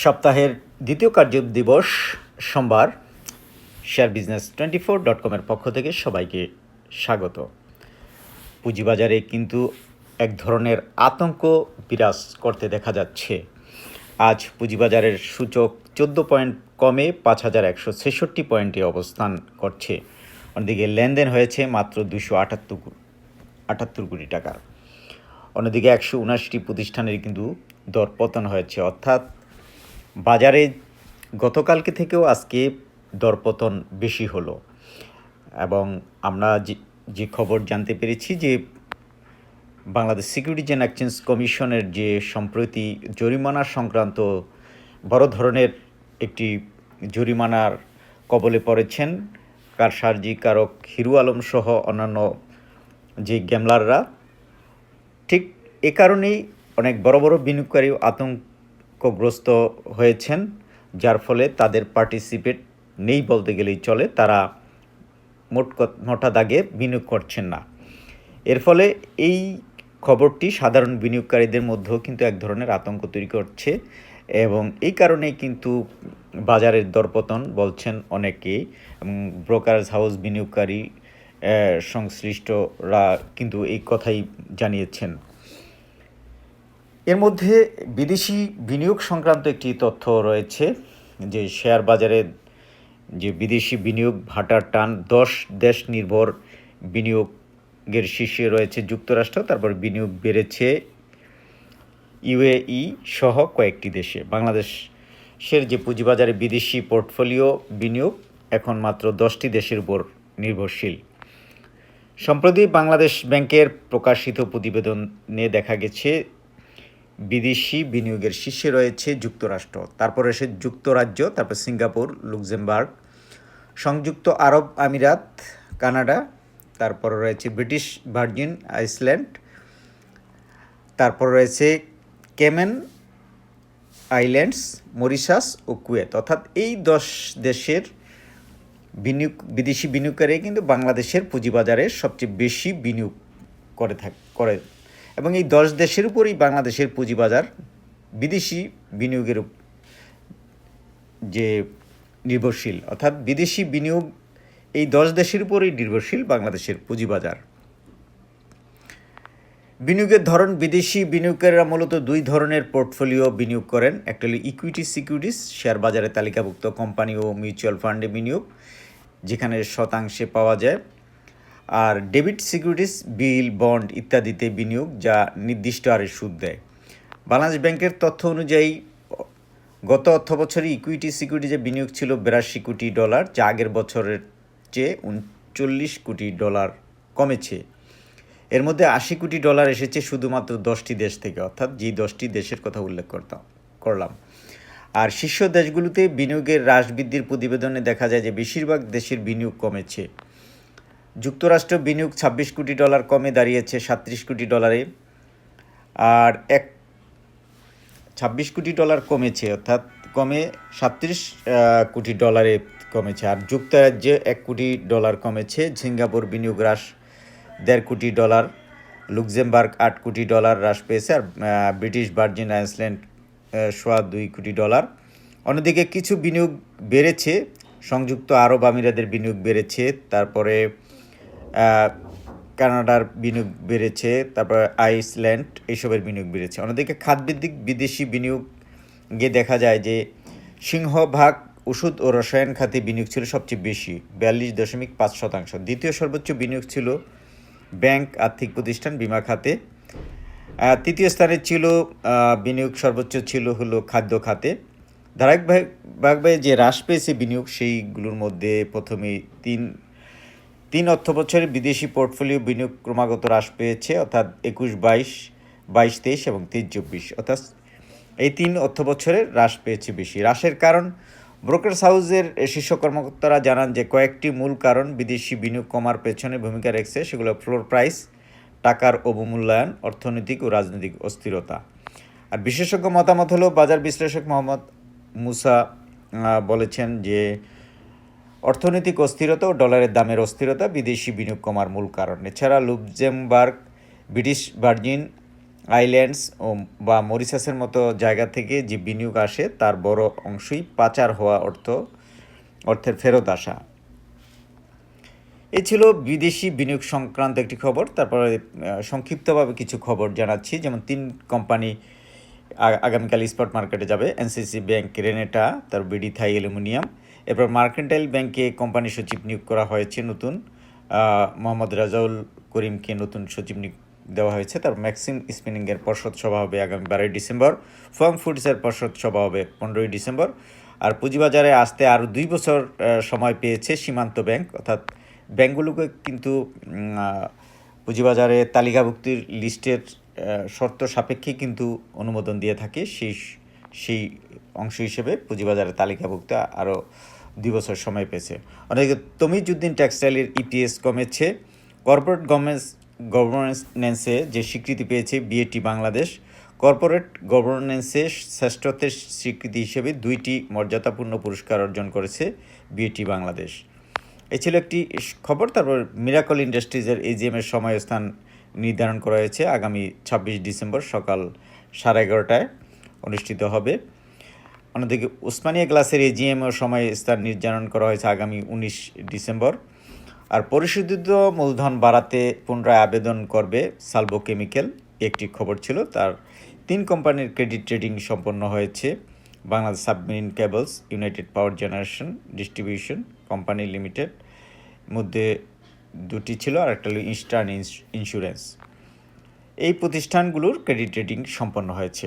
সপ্তাহের দ্বিতীয় কার্য দিবস সোমবার share business twenty four dot কমের পক্ষ থেকে সবাইকে স্বাগত। পুঁজিবাজারে কিন্তু এক ধরনের আতঙ্ক বিরাজ করতে দেখা যাচ্ছে। আজ পুঁজিবাজারের সূচক চোদ্দ পয়েন্ট কমে পাঁচ হাজার একশো ছেষট্টি পয়েন্টে অবস্থান করছে। অন্যদিকে লেনদেন হয়েছে মাত্র দুশো আটাত্তর আটাত্তর কোটি টাকার অন্যদিকে একশো উনাশিটি প্রতিষ্ঠানের কিন্তু দরপতন হয়েছে, অর্থাৎ বাজারে গতকালকে থেকেও আজকে দরপতন বেশি হলো। এবং আমরা যে খবর জানতে পেরেছি যে, বাংলাদেশ সিকিউরিটিজ অ্যান্ড এক্সচেঞ্জ কমিশনের যে সম্প্রতি জরিমানা সংক্রান্ত বড় ধরনের একটি জরিমানার কবলে পড়েছেন কারসার্জি কারক হিরু আলম সহ অন্যান্য যে গ্যামলাররা। ঠিক এ কারণেই অনেক বড় বড় বিনিয়োগকারী আতঙ্কগ্রস্ত হয়েছেন, যার ফলে তাদের পার্টিসিপেট নেই বলতে গেলেই চলে, তারা মোট মোটা দাগে বিনিয়োগ করছেন না। এর ফলে এই খবরটি সাধারণ বিনিয়োগকারীদের মধ্যেও কিন্তু এক ধরনের আতঙ্ক তৈরি করছে এবং এই কারণেই কিন্তু বাজারের দরপতন বলছেন অনেকেই ব্রোকারেজ হাউস বিনিয়োগকারী সংশ্লিষ্টরা কিন্তু এই কথাই জানিয়েছেন। এর মধ্যে বিদেশি বিনিয়োগ সংক্রান্ত একটি তথ্য রয়েছে যে শেয়ার বাজারে যে বিদেশি বিনিয়োগ ভাটার টান, দশ দেশ নির্ভর বিনিয়োগের শীর্ষে রয়েছে যুক্তরাষ্ট্র, তারপর বিনিয়োগ বেড়েছে ইউএই সহ কয়েকটি দেশে। বাংলাদেশের যে পুঁজিবাজারে বিদেশি পোর্টফোলিও বিনিয়োগ, এখন মাত্র দশটি দেশের উপর নির্ভরশীল। সম্প্রতি বাংলাদেশ ব্যাংকের প্রকাশিত প্রতিবেদনে দেখা গেছে বিদেশি বিনিয়োগের শীর্ষে রয়েছে যুক্তরাষ্ট্র, তারপর এসে যুক্তরাজ্য, তারপর সিঙ্গাপুর, লুক্সেমবার্গ, সংযুক্ত আরব আমিরাত, কানাডা, তারপর রয়েছে ব্রিটিশ ভার্জিন, আইসল্যান্ড, তারপর রয়েছে কেমেন আইল্যান্ডস, মরিশাস ও কুয়েত। অর্থাৎ এই দশ দেশের বিনিয়োগ, বিদেশি বিনিয়োগকারী কিন্তু বাংলাদেশের পুঁজিবাজারে সবচেয়ে বেশি বিনিয়োগ করে থাক, করে এবং এই দশ দেশের উপরেই বাংলাদেশের পুঁজিবাজার বিদেশি বিনিয়োগের যে নির্ভরশীল, অর্থাৎ বিদেশি বিনিয়োগ এই দশ দেশের উপরেই নির্ভরশীল বাংলাদেশের পুঁজিবাজার। বিনিয়োগের ধরন, বিদেশি বিনিয়োগকারীরা মূলত দুই ধরনের পোর্টফোলিও বিনিয়োগ করেন। একটা হলো ইকুইটি সিকিউরিটিস শেয়ার বাজারে তালিকাভুক্ত কোম্পানি ও মিউচুয়াল ফান্ডে বিনিয়োগ, যেখানে শতাংশে পাওয়া যায়। আর ডেবিট সিকিউরিটিস, বিল, বন্ড ইত্যাদিতে বিনিয়োগ যা নির্দিষ্ট হারে সুদ দেয়। বাংলাদেশ ব্যাংকের তথ্য অনুযায়ী, গত অর্থ বছরে ইকুইটি সিকিউরিটিজে বিনিয়োগ ছিল বিরাশি কোটি ডলার, যা আগের বছরের চেয়ে উনচল্লিশ কোটি ডলার কমেছে। এর মধ্যে আশি কোটি ডলার এসেছে শুধুমাত্র দশটি দেশ থেকে, অর্থাৎ যে দশটি দেশের কথা উল্লেখ করতাম, করলাম। আর শীর্ষ দেশগুলোতে বিনিয়োগের হ্রাস বৃদ্ধির প্রতিবেদনে দেখা যায় যে বেশিরভাগ দেশের বিনিয়োগ কমেছে। যুক্তরাষ্ট্র বিনিয়োগ ছাব্বিশ কোটি ডলার কমে দাঁড়িয়েছে সাতত্রিশ কোটি ডলারে। আর এক ছাব্বিশ কোটি ডলার কমেছে, অর্থাৎ কমে সাতত্রিশ কোটি ডলারে কমেছে। আর যুক্তরাজ্যে এক কোটি ডলার কমেছে, সিঙ্গাপুর বিনিয়োগ হ্রাস দেড় কোটি ডলার, লুক্সেমবার্গ আট কোটি ডলার হ্রাস পেয়েছে, আর ব্রিটিশ ভার্জিন আইসল্যান্ড সোয়া দুই কোটি ডলার। অন্যদিকে কিছু বিনিয়োগ বেড়েছে, সংযুক্ত আরব আমিরাদের বিনিয়োগ বেড়েছে, তারপরে কানাডার বিনিয়োগ বেড়েছে, তারপর আইসল্যান্ড এইসবের বিনিয়োগ বেড়েছে। অন্যদিকে খাতভিত্তিক বিদেশি বিনিয়োগে দেখা যায় যে সিংহভাগ ওষুধ ও রসায়ন খাতে বিনিয়োগ ছিল সবচেয়ে বেশি, বিয়াল্লিশ দশমিক পাঁচ শতাংশ। দ্বিতীয় সর্বোচ্চ বিনিয়োগ ছিল ব্যাংক আর্থিক প্রতিষ্ঠান বিমা খাতে। তৃতীয় স্থানে ছিল বিনিয়োগ সর্বোচ্চ ছিল হলো খাদ্য খাতে। ধারাবাহিকভাবে যে হ্রাস পেয়েছে বিনিয়োগ, সেইগুলোর মধ্যে প্রথমে তিন তিন অর্থ বছরে বিদেশি পোর্টফোলিও বিনিয়োগ ক্রমাগত হ্রাস পেয়েছে, অর্থাৎ একুশ, বাইশ বাইশ, তেইশ এবং তেইশ চব্বিশ। অর্থাৎ এই তিন অর্থ বছরে হ্রাস পেয়েছে বেশি। হ্রাসের কারণ ব্রোকার্স হাউসের শীর্ষ কর্মকর্তারা জানান যে কয়েকটি মূল কারণ বিদেশি বিনিয়োগ কমার পেছনে ভূমিকা রেখেছে, সেগুলো ফ্লোর প্রাইস, টাকার অবমূল্যায়ন, অর্থনৈতিক ও রাজনৈতিক অস্থিরতা। আর বিশেষজ্ঞ মতামত হলো, বাজার বিশ্লেষক মোহাম্মদ মুসা বলেছেন যে অর্থনৈতিক অস্থিরতা ও ডলারের দামের অস্থিরতা বিদেশি বিনিয়োগ কমার মূল কারণ। এছাড়া লুক্সেমবার্গ, ব্রিটিশ ভার্জিন আইল্যান্ডস ও বা মরিসাসের মতো জায়গা থেকে যে বিনিয়োগ আসে, তার বড় অংশই পাচার হওয়া অর্থ, অর্থের ফেরত আসা। এই ছিল বিদেশি বিনিয়োগ সংক্রান্ত একটি খবর। তারপরে সংক্ষিপ্তভাবে কিছু খবর জানাচ্ছি। যেমন তিন কোম্পানি আগামীকাল স্পট মার্কেটে যাবে। এনসিসি ব্যাংক, রেনেটা তার বিডি, থাই, অ্যালুমিনিয়াম। এরপর মার্কেন্টাইল ব্যাংকে কোম্পানি সচিব নিয়োগ করা হয়েছে নতুন। মোহাম্মদ রাজাউল করিমকে নতুন সচিব নিয়োগ দেওয়া হয়েছে। তার ম্যাক্সিম স্পিনিংয়ের পর্ষদ সভা হবে আগামী বারোই ডিসেম্বর। ফার্ম ফুডসের পর্ষদ সভা হবে পনেরোই ডিসেম্বর। আর পুঁজিবাজারে আসতে আরও দুই বছর সময় পেয়েছে সীমান্ত ব্যাংক। অর্থাৎ ব্যাংকগুলোকে কিন্তু পুঁজিবাজারে তালিকাভুক্তির লিস্টের শর্ত সাপেক্ষে কিন্তু অনুমোদন দিয়ে থাকে। সেই সেই অংশ হিসেবে পুঁজিবাজারে তালিকাভুক্ত আরও দুই বছর সময় পেয়েছে। অনেকে তমিজুদ্দিন টেক্সটাইলের ইপিএস কমেছে। কর্পোরেট গভর্নেন্স গভর্নেন্সে যে স্বীকৃতি পেয়েছে বিএটি বাংলাদেশ, কর্পোরেট গভর্নেন্সে শ্রেষ্ঠত্বের স্বীকৃতি হিসেবে দুইটি মর্যাদাপূর্ণ পুরস্কার অর্জন করেছে বিএটি বাংলাদেশ। এ ছিল একটি খবর। তারপর মিরাকল ইন্ডাস্ট্রিজের এজিএম এর সময় স্থান নির্ধারণ করা হয়েছে আগামী ছাব্বিশ ডিসেম্বর সকাল সাড়ে এগারোটায়। অনুষ্ঠিত হবে। অন্যদিকে উসমানিয়া গ্লাসের এজিএম সময় স্থান নির্ধারণ করা হয়েছে আগামী উনিশ ডিসেম্বর। আর পরিশোধিত মূলধন বাড়াতে পুনরায় আবেদন করবে সালভো কেমিক্যাল। একটি খবর ছিল, তার তিন কোম্পানির ক্রেডিট ট্রেডিং সম্পন্ন হয়েছে। Bangladesh Submarine Cables, United Power Generation Distribution Company Limited মধ্যে দুটি ছিল, আর একটা হলো ইস্টার্ন ইন্স্যুরেন্স। এই প্রতিষ্ঠানগুলোর ক্রেডিট রেটিং সম্পন্ন হয়েছে।